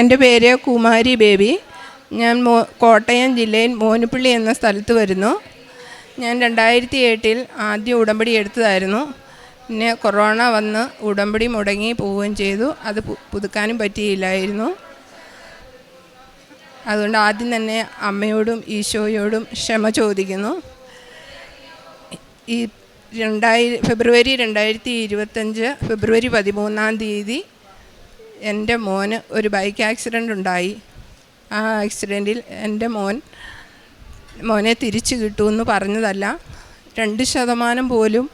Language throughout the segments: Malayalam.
എന്റെ പേര് കുമാരി ബേബി. ഞാൻ മോ കോട്ടയം ജില്ലയിൽ മോനുപ്പള്ളി എന്ന സ്ഥലത്ത് വരുന്നു. ഞാൻ രണ്ടായിരത്തി എട്ടിൽ ആദ്യം ഉടമ്പടി എടുത്തതായിരുന്നു. പിന്നെ കൊറോണ വന്ന് ഉടമ്പടി മുടങ്ങി പോവുകയും ചെയ്തു. അത് പുതുക്കാനും പറ്റിയില്ലായിരുന്നു. അതുകൊണ്ട് ആദ്യം തന്നെ അമ്മയോടും ഈശോയോടും ക്ഷമ ചോദിക്കുന്നു. ഈ രണ്ടായിര ഫെബ്രുവരി രണ്ടായിരത്തി ഇരുപത്തഞ്ച് ഫെബ്രുവരി പതിമൂന്നാം തീയതി എന്റെ മോന് ഒരു ബൈക്ക് ആക്സിഡന്റ് ഉണ്ടായി. ആ ആക്സിഡന്റിൽ എന്റെ മോൻ മോനെ തിരിച്ചു കിട്ടുമെന്ന് പറഞ്ഞതല്ല. രണ്ട് ശതമാനം പോലും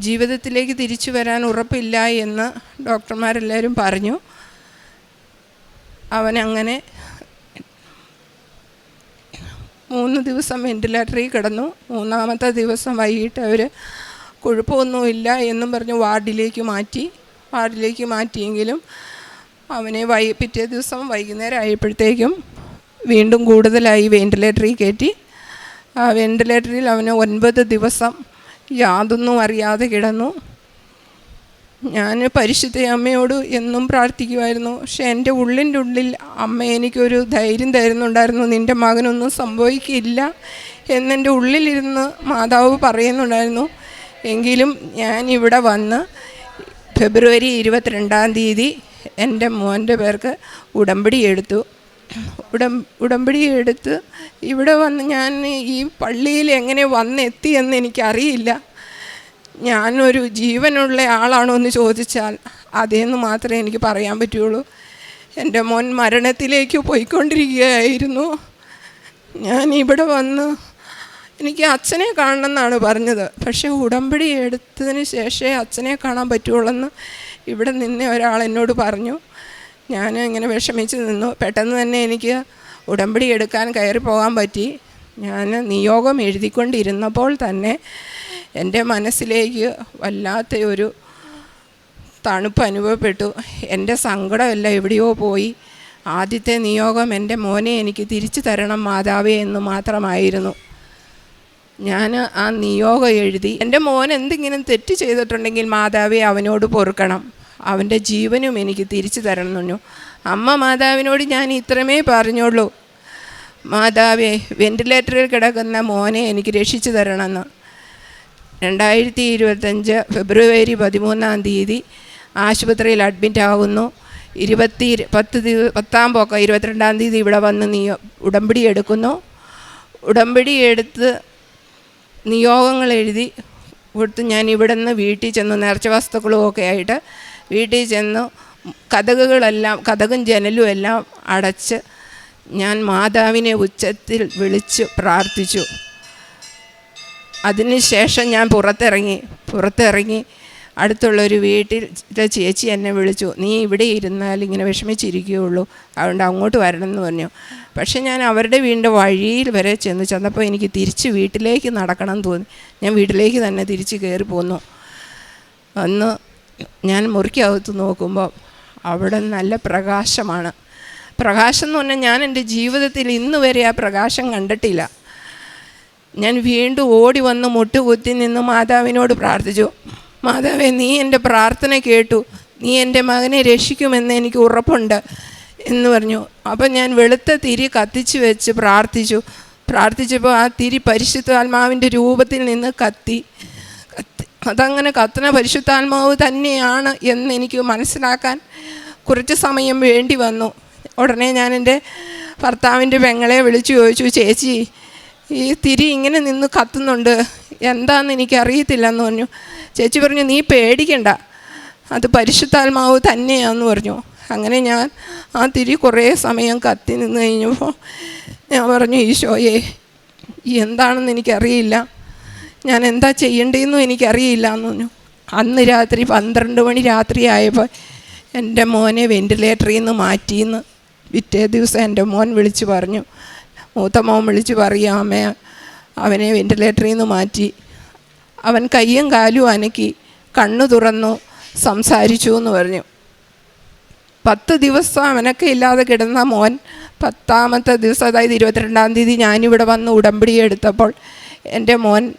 ജീവിതത്തിലേക്ക് തിരിച്ചു വരാൻ ഉറപ്പില്ല എന്ന് ഡോക്ടർമാരെല്ലാവരും പറഞ്ഞു. അവനങ്ങനെ മൂന്ന് ദിവസം വെന്റിലേറ്ററിൽ കിടന്നു. മൂന്നാമത്തെ ദിവസം വൈകിട്ട് അവർ കുഴപ്പമൊന്നുമില്ല എന്നും പറഞ്ഞു വാർഡിലേക്ക് മാറ്റി. വാർഡിലേക്ക് മാറ്റിയെങ്കിലും അവനെ വൈ പിറ്റേ ദിവസം വൈകുന്നേരം ആയപ്പോഴത്തേക്കും വീണ്ടും കൂടുതലായി വെന്റിലേറ്ററിൽ കയറ്റി. ആ വെന്റിലേറ്ററിൽ അവന് ഒൻപത് ദിവസം യാതൊന്നും അറിയാതെ കിടന്നു. ഞാൻ പരിശുദ്ധ അമ്മയോട് എന്നും പ്രാർത്ഥിക്കുമായിരുന്നു പക്ഷെ എന്റെ ഉള്ളിന്റെ ഉള്ളിൽ അമ്മ എനിക്കൊരു ധൈര്യം തരുന്നുണ്ടായിരുന്നു. നിന്റെ മകനൊന്നും സംഭവിക്കില്ല എന്നെന്റെ ഉള്ളിലിരുന്ന് മാതാവ് പറയുന്നുണ്ടായിരുന്നു. എങ്കിലും ഞാൻ ഇവിടെ വന്ന് ഫെബ്രുവരി ഇരുപത്തിരണ്ടാം തീയതി എന്റെ മോന്റെ പേർക്ക് ഉടമ്പടി എടുത്തു. ഉടം ഉടമ്പടി എടുത്ത് ഇവിടെ വന്ന് ഞാൻ ഈ പള്ളിയിൽ എങ്ങനെ വന്നെത്തി എന്ന് എനിക്കറിയില്ല. ഞാനൊരു ജീവനുള്ള ആളാണോ എന്ന് ചോദിച്ചാൽ അതേന്ന് മാത്രമേ എനിക്ക് പറയാൻ പറ്റുള്ളൂ. എന്റെ മോൻ മരണത്തിലേക്ക് പോയിക്കൊണ്ടിരിക്കുകയായിരുന്നു. ഞാൻ ഇവിടെ വന്ന് എനിക്ക് അച്ഛനെ കാണണമെന്നാണ് പറഞ്ഞത്. പക്ഷേ ഉടമ്പടി എടുത്തതിന് ശേഷമേ അച്ഛനെ കാണാൻ പറ്റുള്ളൂ ഇവിടെ നിന്നെ ഒരാൾ എന്നോട് പറഞ്ഞു. ഞാൻ ഇങ്ങനെ വിഷമിച്ച് നിന്നു. പെട്ടെന്ന് തന്നെ എനിക്ക് ഉടമ്പടി എടുക്കാൻ കയറി പോകാൻ പറ്റി. ഞാൻ നിയോഗം എഴുതിക്കൊണ്ടിരുന്നപ്പോൾ തന്നെ എന്റെ മനസ്സിലേക്ക് വല്ലാത്ത ഒരു തണുപ്പ് അനുഭവപ്പെട്ടു. എന്റെ സങ്കടമെല്ലാം എവിടെയോ പോയി. ആദ്യത്തെ നിയോഗം എന്റെ മോനെ എനിക്ക് തിരിച്ചു തരണം മാതാവേ എന്ന് മാത്രമായിരുന്നു. ഞാൻ ആ നിയോഗം എഴുതി എന്റെ മോൻ എന്തെങ്കിലും തെറ്റ് ചെയ്തിട്ടുണ്ടെങ്കിൽ മാതാവെ അവനോട് പൊറുക്കണം. അവന്റെ ജീവനും എനിക്ക് തിരിച്ചു തരണം അമ്മ മാതാവിനോട് ഞാൻ ഇത്രമേ പറഞ്ഞുള്ളൂ. മാതാവേ വെന്റിലേറ്ററിൽ കിടക്കുന്ന മോനെ എനിക്ക് രക്ഷിച്ചു തരണമെന്ന്. രണ്ടായിരത്തി ഇരുപത്തഞ്ച് ഫെബ്രുവരി പതിമൂന്നാം തീയതി ആശുപത്രിയിൽ അഡ്മിറ്റ് ആകുന്നു ഇരുപത്തി പത്ത് പത്താം പോക്ക ഇരുപത്തിരണ്ടാം തീയതി ഇവിടെ വന്ന് നീ ഉടമ്പടി എടുക്കുന്നു. ഉടമ്പടി എടുത്ത് നിയോഗങ്ങൾ എഴുതി കൊടുത്ത് ഞാൻ ഇവിടെ നിന്ന് വീട്ടിൽ ചെന്ന് നേർച്ച വസ്തുക്കളും ഒക്കെ ആയിട്ട് വീട്ടിൽ ചെന്ന് കഥകുകളെല്ലാം കഥകും ജനലും എല്ലാം അടച്ച് ഞാൻ മാതാവിനെ ഉച്ചത്തിൽ വിളിച്ച് പ്രാർത്ഥിച്ചു. അതിനുശേഷം ഞാൻ പുറത്തിറങ്ങി പുറത്തിറങ്ങി അടുത്തുള്ളൊരു വീട്ടിൽ ചേച്ചി എന്നെ വിളിച്ചു നീ ഇവിടെ ഇരുന്നാൽ ഇങ്ങനെ വിഷമിച്ചിരിക്കുകയുള്ളൂ. അതുകൊണ്ട് അങ്ങോട്ട് വരണം എന്ന് പറഞ്ഞു. പക്ഷെ ഞാൻ അവരുടെ വീടിന്റെ വഴിയിൽ വരെ ചെന്ന് ചെന്നപ്പോൾ എനിക്ക് തിരിച്ച് വീട്ടിലേക്ക് നടക്കണം എന്ന് തോന്നി. ഞാൻ വീട്ടിലേക്ക് തന്നെ തിരിച്ച് കയറി പോന്നു. അന്ന് ഞാൻ മുറിക്കകത്ത് നോക്കുമ്പോൾ അവിടെ നല്ല പ്രകാശമാണ്. പ്രകാശം എന്ന് പറഞ്ഞാൽ ഞാൻ എന്റെ ജീവിതത്തിൽ ഇന്ന് വരെ ആ പ്രകാശം കണ്ടിട്ടില്ല. ഞാൻ വീണ്ടും ഓടി വന്ന് മുട്ടുകുത്തി നിന്ന് മാതാവിനോട് പ്രാർത്ഥിച്ചു. മാതാവേ നീ എന്റെ പ്രാർത്ഥന കേട്ടു. നീ എന്റെ മകനെ രക്ഷിക്കുമെന്ന് എനിക്ക് ഉറപ്പുണ്ട് എന്ന് പറഞ്ഞു. അപ്പം ഞാൻ വെളുത്ത തിരി കത്തിച്ചു വെച്ച് പ്രാർത്ഥിച്ചു. പ്രാർത്ഥിച്ചപ്പോൾ ആ തിരി പരിശുദ്ധാത്മാവിന്റെ രൂപത്തിൽ നിന്ന് കത്തി. കത്തി. അതങ്ങനെ കത്തുന്ന പരിശുദ്ധാത്മാവ് തന്നെയാണ് എന്ന് എനിക്ക് മനസ്സിലാക്കാൻ കുറച്ച് സമയം വേണ്ടി വന്നു. ഉടനെ ഞാൻ എന്റെ ഭർത്താവിന്റെ പെങ്ങളെ വിളിച്ചു ചോദിച്ചു ചേച്ചി ഈ തിരി ഇങ്ങനെ നിന്ന് കത്തുന്നുണ്ട്. എന്താണെന്ന് എനിക്കറിയത്തില്ലെന്ന് പറഞ്ഞു. ചേച്ചി പറഞ്ഞു നീ പേടിക്കണ്ട. അത് പരിശുദ്ധാത്മാവ് തന്നെയാന്ന് പറഞ്ഞു. അങ്ങനെ ഞാൻ ആ തിരി കുറേ സമയം കത്തി നിന്ന് കഴിഞ്ഞപ്പോൾ ഞാൻ പറഞ്ഞു ഈശോയെ എന്താണെന്ന് എനിക്കറിയില്ല. ഞാൻ എന്താ ചെയ്യേണ്ടതെന്നും എനിക്കറിയില്ല എന്ന് പറഞ്ഞു. അന്ന് രാത്രി പന്ത്രണ്ട് മണി രാത്രി ആയപ്പോൾ എന്റെ മോനെ വെന്റിലേറ്ററിൽ നിന്ന് മാറ്റിയെന്ന് പിറ്റേ ദിവസം എന്റെ മോൻ വിളിച്ച് പറഞ്ഞു. മൂത്ത വിളിച്ച് പറയാം അമ്മ അവനെ വെന്റിലേറ്ററിൽ നിന്ന് മാറ്റി. അവൻ കയ്യും കാലും അനക്കി കണ്ണു തുറന്നു സംസാരിച്ചു എന്ന് പറഞ്ഞു. പത്ത് ദിവസം അവനൊക്കെ ഇല്ലാതെ കിടന്ന മോൻ പത്താമത്തെ ദിവസം അതായത് ഇരുപത്തിരണ്ടാം തീയതി ഞാനിവിടെ വന്ന് ഉടമ്പടി എടുത്തപ്പോൾ എന്റെ മോൻ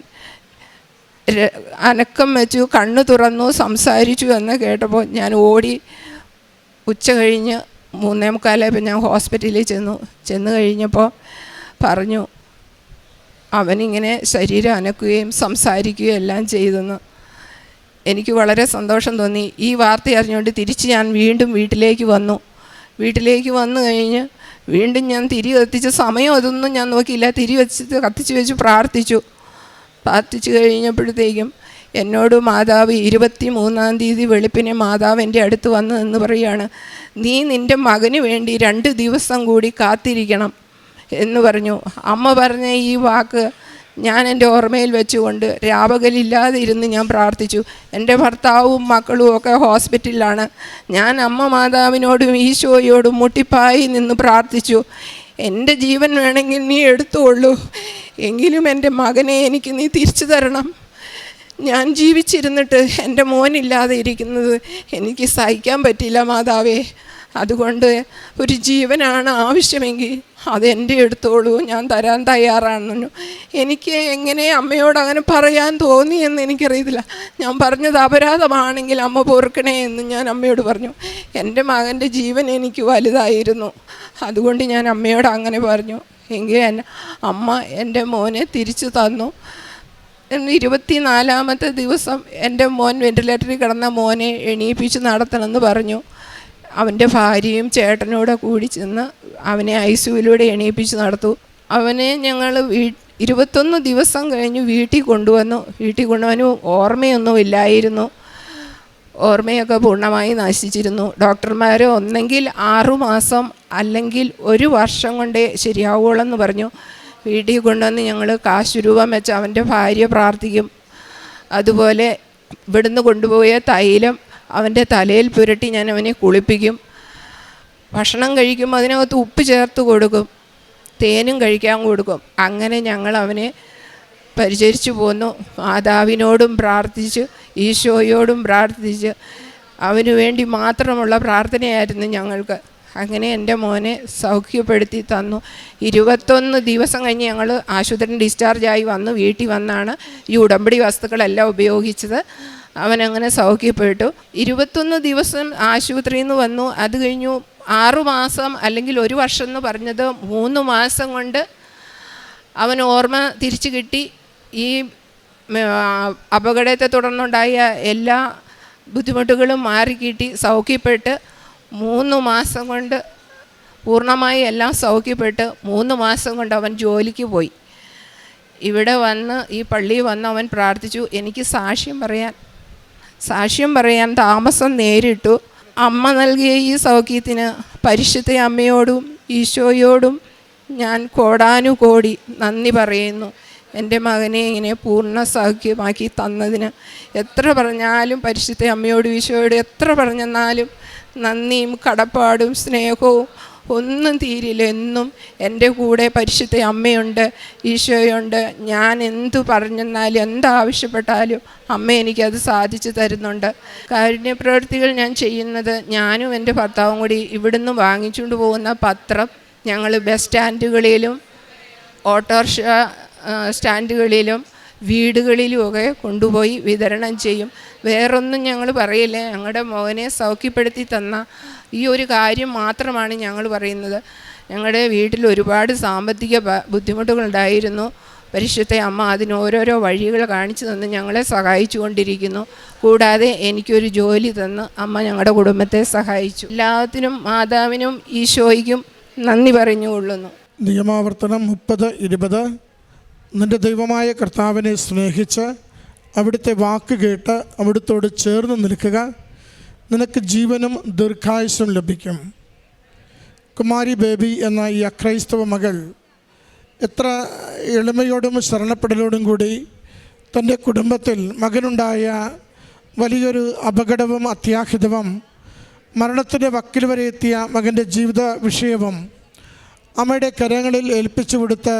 അനക്കം വെച്ചു കണ്ണു തുറന്നു സംസാരിച്ചു എന്ന് കേട്ടപ്പോൾ ഞാൻ ഓടി ഉച്ച കഴിഞ്ഞ് മൂന്നേ മുക്കാലായപ്പോൾ ഞാൻ ഹോസ്പിറ്റലിൽ ചെന്നു. ചെന്ന് കഴിഞ്ഞപ്പോൾ പറഞ്ഞു അവനിങ്ങനെ ശരീരം അനക്കുകയും സംസാരിക്കുകയും എല്ലാം ചെയ്തെന്ന് എനിക്ക് വളരെ സന്തോഷം തോന്നി. ഈ വാർത്ത അറിഞ്ഞുകൊണ്ട് തിരിച്ച് ഞാൻ വീണ്ടും വീട്ടിലേക്ക് വന്നു. വീട്ടിലേക്ക് വന്നു കഴിഞ്ഞ് വീണ്ടും ഞാൻ തിരി കത്തിച്ച് സമയം അതൊന്നും ഞാൻ നോക്കിയില്ല. തിരി വെച്ച് കത്തിച്ച് വെച്ച് പ്രാർത്ഥിച്ചു. പ്രാർത്ഥിച്ചു കഴിഞ്ഞപ്പോഴത്തേക്കും എന്നോട് മാതാവ് ഇരുപത്തി മൂന്നാം തീയതി വെളുപ്പിനെ മാതാവ് എന്റെ അടുത്ത് വന്നു എന്ന് പറയുകയാണ്. നീ നിന്റെ മകന് വേണ്ടി രണ്ട് ദിവസം കൂടി കാത്തിരിക്കണം എന്ന് പറഞ്ഞു. അമ്മ പറഞ്ഞ ഈ വാക്ക് ഞാൻ എന്റെ ഓർമ്മയിൽ വെച്ചുകൊണ്ട് രാപകലില്ലാതെ ഇരുന്ന് ഞാൻ പ്രാർത്ഥിച്ചു. എന്റെ ഭർത്താവും മക്കളും ഒക്കെ ഹോസ്പിറ്റലിലാണ്. ഞാൻ അമ്മ മാതാവിനോടും ഈശോയോടും മുട്ടിപ്പായി നിന്ന് പ്രാർത്ഥിച്ചു. എന്റെ ജീവൻ വേണമെങ്കിൽ നീ എടുത്തുള്ളൂ എങ്കിലും എന്റെ മകനെ എനിക്ക് നീ തിരിച്ചു തരണം. ഞാൻ ജീവിച്ചിരുന്നിട്ട് എന്റെ മോനില്ലാതെ ഇരിക്കുന്നത് എനിക്ക് സഹിക്കാൻ പറ്റില്ല മാതാവേ. അതുകൊണ്ട് ഒരു ജീവനാണ് ആവശ്യമെങ്കിൽ അത് എന്റെ എടുത്തോളൂ ഞാൻ തരാൻ തയ്യാറാണെന്നു. എനിക്ക് എങ്ങനെ അമ്മയോട് അങ്ങനെ പറയാൻ തോന്നിയെന്ന് എനിക്കറിയത്തില്ല. ഞാൻ പറഞ്ഞത് അപരാധമാണെങ്കിൽ അമ്മ പൊറുക്കണേ എന്ന് ഞാൻ അമ്മയോട് പറഞ്ഞു. എന്റെ മകന്റെ ജീവൻ എനിക്ക് വലുതായിരുന്നു. അതുകൊണ്ട് ഞാൻ അമ്മയോട് അങ്ങനെ പറഞ്ഞു. എങ്കിൽ അമ്മ എന്റെ മോനെ തിരിച്ചു തന്നു. ഇരുപത്തിനാലാമത്തെ ദിവസം എന്റെ മോൻ വെന്റിലേറ്ററിൽ കിടന്ന മോനെ എണീപ്പിച്ച് നടത്തണമെന്ന് പറഞ്ഞു. അവന്റെ ഭാര്യയും ചേട്ടനൂടെ കൂടി ചെന്ന് അവനെ ഐ സിയുയിലൂടെ എണീപ്പിച്ച് നടത്തു. അവനെ ഞങ്ങൾ വീ ഇരുപത്തൊന്ന് ദിവസം കഴിഞ്ഞ് വീട്ടിൽ കൊണ്ടുവന്നു. വീട്ടിൽ കൊണ്ടുവന്നു ഓർമ്മയൊന്നും ഇല്ലായിരുന്നു. ഓർമ്മയൊക്കെ പൂർണമായി നശിച്ചിരുന്നു. ഡോക്ടർമാർ ഒന്നെങ്കിൽ ആറുമാസം അല്ലെങ്കിൽ ഒരു വർഷം കൊണ്ടേ ശരിയാവുകയുള്ളെന്ന് പറഞ്ഞു. വീട്ടിൽ കൊണ്ടുവന്ന് ഞങ്ങൾ കാശ് രൂപം വെച്ച് അവന്റെ ഭാര്യ പ്രാർത്ഥിക്കും. അതുപോലെ ഇവിടുന്ന് കൊണ്ടുപോയ തൈലം അവന്റെ തലയിൽ പുരട്ടി ഞാൻ അവനെ കുളിപ്പിക്കും. ഭക്ഷണം കഴിക്കുമ്പോൾ അതിനകത്ത് ഉപ്പ് ചേർത്ത് കൊടുക്കും. തേനും കഴിക്കാൻ കൊടുക്കും. അങ്ങനെ ഞങ്ങൾ അവനെ പരിചരിച്ചു പോന്നു. മാതാവിനോടും പ്രാർത്ഥിച്ച് ഈശോയോടും പ്രാർത്ഥിച്ച്. അവന് വേണ്ടി മാത്രമുള്ള പ്രാർത്ഥനയായിരുന്നു ഞങ്ങൾക്ക്. അങ്ങനെ എന്റെ മോനെ സൗഖ്യപ്പെടുത്തി തന്നു. ഇരുപത്തൊന്ന് ദിവസം കഴിഞ്ഞ് ഞങ്ങൾ ആശുപത്രി ഡിസ്ചാർജായി വന്നു. വീട്ടിൽ വന്നാണ് ഈ ഉടമ്പടി വസ്തുക്കളെല്ലാം ഉപയോഗിച്ചത്. അവനങ്ങനെ സൗഖ്യപ്പെട്ടു. ഇരുപത്തൊന്ന് ദിവസം ആശുപത്രിയിൽ നിന്ന് വന്നു. അത് കഴിഞ്ഞു ആറുമാസം അല്ലെങ്കിൽ ഒരു വർഷം എന്ന് പറഞ്ഞത് മൂന്ന് മാസം കൊണ്ട് അവൻ ഓർമ്മ തിരിച്ചു കിട്ടി. ഈ അപകടത്തെ തുടർന്നുണ്ടായ എല്ലാ ബുദ്ധിമുട്ടുകളും മാറിക്കിട്ടി. സൗഖ്യപ്പെട്ട് മൂന്ന് മാസം കൊണ്ട് പൂർണമായി എല്ലാം സൗഖ്യപ്പെട്ട് മൂന്ന് മാസം കൊണ്ട് അവൻ ജോലിക്ക് പോയി. ഇവിടെ വന്ന് ഈ പള്ളിയിൽ വന്ന് അവൻ പ്രാർത്ഥിച്ചു എനിക്ക് സാക്ഷ്യം പറയാൻ സാക്ഷ്യം പറയാൻ താമസം നേരിട്ടു. അമ്മ നൽകിയ ഈ സൗഖ്യത്തിന് പരിശുദ്ധ അമ്മയോടും ഈശോയോടും ഞാൻ കോടാനുകോടി നന്ദി പറയുന്നു. എന്റെ മകനെ ഇങ്ങനെ പൂർണ സൗഖ്യമാക്കി തന്നതിന് എത്ര പറഞ്ഞാലും പരിശുദ്ധ അമ്മയോടും ഈശോയോട് എത്ര പറഞ്ഞെന്നാലും നന്ദിയും കടപ്പാടും സ്നേഹവും ഒന്നും തീരില്ല എന്നും എന്റെ കൂടെ പരിശുദ്ധ അമ്മയുണ്ട് ഈശോയുണ്ട്. ഞാൻ എന്തു പറഞ്ഞെന്നാലും എന്താവശ്യപ്പെട്ടാലും അമ്മ എനിക്കത് സാധിച്ചു തരുന്നുണ്ട്. കാരുണ്യപ്രവൃത്തികൾ ഞാൻ ചെയ്യുന്നത് ഞാനും എന്റെ ഭർത്താവും കൂടി ഇവിടുന്ന് വാങ്ങിച്ചുകൊണ്ട് പോകുന്ന പത്രം ഞങ്ങൾ ബസ് സ്റ്റാൻഡുകളിലും ഓട്ടോറിക്ഷ സ്റ്റാൻഡുകളിലും വീടുകളിലുമൊക്കെ കൊണ്ടുപോയി വിതരണം ചെയ്യും. വേറൊന്നും ഞങ്ങൾ പറയില്ല. ഞങ്ങളുടെ മോനെ സൗഖ്യപ്പെടുത്തി തന്ന ഈ ഒരു കാര്യം മാത്രമാണ് ഞങ്ങൾ പറയുന്നത്. ഞങ്ങളുടെ വീട്ടിൽ ഒരുപാട് സാമ്പത്തിക ബുദ്ധിമുട്ടുകളുണ്ടായിരുന്നു പരിശുദ്ധ അമ്മ അതിന് ഓരോരോ വഴികൾ കാണിച്ചു തന്ന് ഞങ്ങളെ സഹായിച്ചു കൊണ്ടിരിക്കുന്നു. കൂടാതെ എനിക്കൊരു ജോലി തന്ന് അമ്മ ഞങ്ങളുടെ കുടുംബത്തെ സഹായിച്ചു. എല്ലാത്തിനും മാതാവിനും ഈശോയ്ക്കും നന്ദി പറഞ്ഞുകൊള്ളുന്നു. നിയമാവർത്തനം മുപ്പത് ഇരുപത്. നിന്റെ ദൈവമായ കർത്താവിനെ സ്നേഹിച്ച് അവിടുത്തെ വാക്ക് കേട്ട് അവിടുത്തോട് ചേർന്ന് നിൽക്കുക. നിനക്ക് ജീവനും ദീർഘായുസും ലഭിക്കും. കുമാരി ബേബി എന്ന ഈ അക്രൈസ്തവ മകൾ എത്ര എളിമയോടും ശരണപ്പെടലോടും കൂടി തന്റെ കുടുംബത്തിൽ മകനുണ്ടായ വലിയൊരു അപകടവും അത്യാഹിതവും മരണത്തിന്റെ വക്കിൽ വരെ എത്തിയ മകന്റെ ജീവിത വിഷയവും അമ്മയുടെ കരങ്ങളിൽ ഏൽപ്പിച്ചു കൊടുത്ത്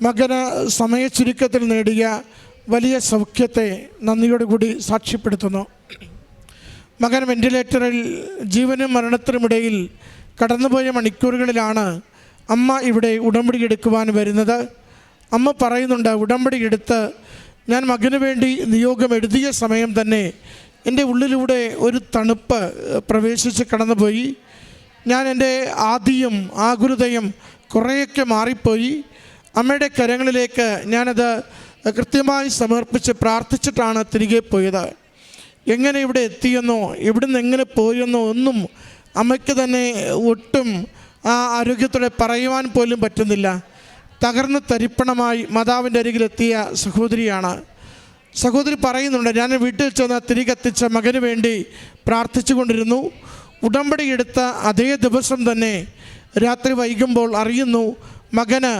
മകന് സമയച്ചുരുക്കത്തിൽ നേടിയ വലിയ സൗഖ്യത്തെ നന്ദിയോടുകൂടി സാക്ഷ്യപ്പെടുത്തുന്നു. മകൻ വെന്റിലേറ്ററിൽ ജീവനും മരണത്തിനുമിടയിൽ കടന്നുപോയ മണിക്കൂറുകളിലാണ് അമ്മ ഇവിടെ ഉടമ്പടി എടുക്കുവാൻ വരുന്നത്. അമ്മ പറയുന്നുണ്ട് ഉടമ്പടി എടുത്ത് ഞാൻ മകന് വേണ്ടി നിയോഗം എഴുതിയ സമയം തന്നെ എന്റെ ഉള്ളിലൂടെ ഒരു തണുപ്പ് പ്രവേശിച്ച് കടന്നുപോയി. ഞാൻ എന്റെ ആദിയും ആകുലതയും കുറേയൊക്കെ മാറിപ്പോയി. അമ്മയുടെ കരങ്ങളിലേക്ക് ഞാനത് കൃത്യമായി സമർപ്പിച്ച് പ്രാർത്ഥിച്ചിട്ടാണ് തിരികെ പോയത്. എങ്ങനെ ഇവിടെ എത്തിയെന്നോ ഇവിടുന്ന് എങ്ങനെ പോയെന്നോ ഒന്നും അമ്മയ്ക്ക് തന്നെ ഒട്ടും ആ ആരോഗ്യത്തോടെ പറയുവാൻ പോലും പറ്റുന്നില്ല. തകർന്ന് തരിപ്പണമായി മാതാവിന്റെ അരികിലെത്തിയ സഹോദരിയാണ്. സഹോദരി പറയുന്നുണ്ട് ഞാൻ വീട്ടിൽ ചെന്ന് തിരികെത്തിച്ച മകന് വേണ്ടി പ്രാർത്ഥിച്ചു കൊണ്ടിരുന്നു ഉടമ്പടിയെടുത്ത അതേ ദിവസം തന്നെ രാത്രി വൈകുമ്പോൾ അറിയുന്നു മകന്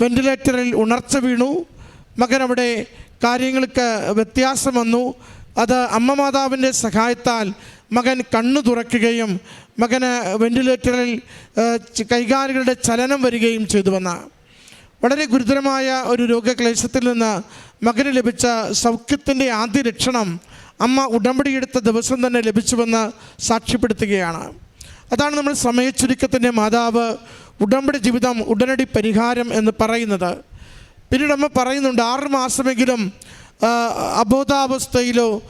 വെന്റിലേറ്ററിൽ ഉണർച്ച വീണു. മകൻ അവിടെ കാര്യങ്ങൾക്ക് വ്യത്യാസം വന്നു. അത് അമ്മ മാതാവിന്റെ സഹായത്താൽ മകൻ കണ്ണു തുറക്കുകയും മകന് വെന്റിലേറ്ററിൽ കൈകാലുകളുടെ ചലനം വരികയും ചെയ്തു വന്ന. വളരെ ഗുരുതരമായ ഒരു രോഗക്ലേശത്തിൽ നിന്ന് മകന് ലഭിച്ച സൗഖ്യത്തിന്റെ ആദ്യ ലക്ഷണം അമ്മ ഉടമ്പടിയെടുത്ത ദിവസം തന്നെ ലഭിച്ചുവെന്ന് സാക്ഷ്യപ്പെടുത്തുകയാണ്. അതാണ് നമ്മൾ സമയച്ചുരുക്കത്തിന്റെ മാതാവ് ഉടമ്പടി ജീവിതം ഉടനടി പരിഹാരം എന്ന് പറയുന്നത്. പിന്നീട് അമ്മ പറയുന്നുണ്ട് ആറ് മാസമെങ്കിലും അബോധാവസ്ഥയിലോ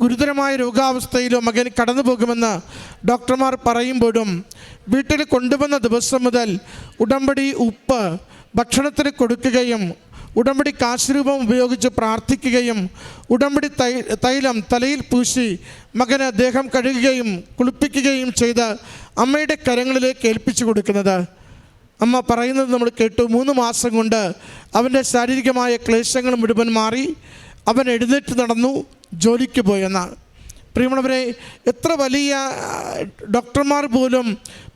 ഗുരുതരമായ രോഗാവസ്ഥയിലോ മകൻ കടന്നു പോകുമെന്ന് ഡോക്ടർമാർ പറയുമ്പോഴും വീട്ടിൽ കൊണ്ടുവന്ന ദിവസം മുതൽ ഉടമ്പടി ഉപ്പ് ഭക്ഷണത്തിന് കൊടുക്കുകയും ഉടമ്പടി കാശുരൂപം ഉപയോഗിച്ച് പ്രാർത്ഥിക്കുകയും ഉടമ്പടി തൈലം തലയിൽ പൂശി മകന് ദേഹം കഴുകുകയും കുളിപ്പിക്കുകയും ചെയ്ത് അമ്മയുടെ കരങ്ങളിലേക്ക് ഏൽപ്പിച്ചു കൊടുക്കുന്നത്. അമ്മ പറയുന്നത് നമ്മൾ കേട്ടു. മൂന്ന് മാസം കൊണ്ട് അവന്റെ ശാരീരികമായ ക്ലേശങ്ങൾ മുഴുവൻ മാറി അവൻ എഴുന്നേറ്റ് നടന്നു ജോലിക്ക് പോയെന്ന്. പ്രിയമുള്ളവരെ എത്ര വലിയ ഡോക്ടർമാർ പോലും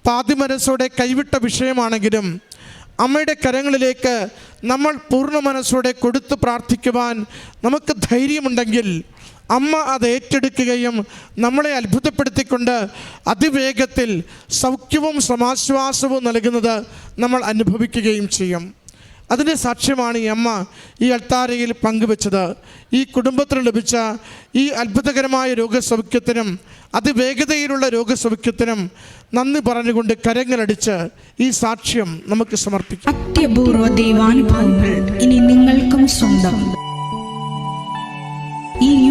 പാതിമനസ്സോടെ കൈവിട്ട വിഷയമാണെങ്കിലും അമ്മയുടെ കരങ്ങളിലേക്ക് നമ്മൾ പൂർണ മനസ്സോടെ കൊടുത്ത് പ്രാർത്ഥിക്കുവാൻ നമുക്ക് ധൈര്യമുണ്ടെങ്കിൽ അമ്മ അത് ഏറ്റെടുക്കുകയും നമ്മളെ അത്ഭുതപ്പെടുത്തിക്കൊണ്ട് അതിവേഗത്തിൽ സൗഖ്യവും സമാശ്വാസവും നൽകുന്നത് നമ്മൾ അനുഭവിക്കുകയും ചെയ്യും. അതിന്റെ സാക്ഷ്യമാണ് ഈ അമ്മ ഈ അൾത്താരയിൽ പങ്കുവെച്ചത്. ഈ കുടുംബത്തിന് ലഭിച്ച ഈ അത്ഭുതകരമായ രോഗസൗഖ്യത്തിനും അതിവേഗതയിലുള്ള രോഗസൗഖ്യത്തിനും നന്ദി പറഞ്ഞുകൊണ്ട് കരങ്ങളടിച്ച് ഈ സാക്ഷ്യം നമുക്ക് സമർപ്പിക്കാം. അത്യപൂർവ ദൈവാനുഭവങ്ങൾ ഇനി നിങ്ങൾക്കും സ്വന്തം. ഈ